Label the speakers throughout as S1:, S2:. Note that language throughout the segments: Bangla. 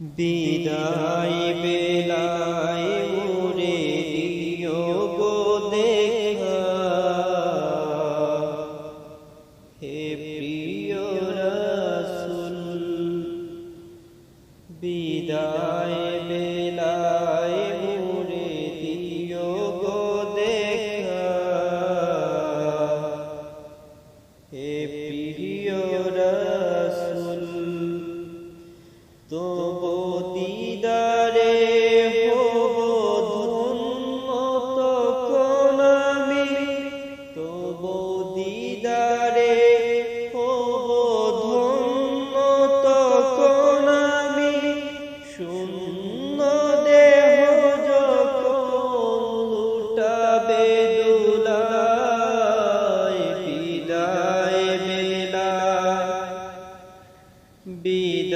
S1: বিদায় বেলায় তবু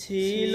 S1: ছিল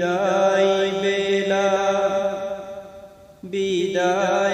S1: বিদায় বেলা বিদায়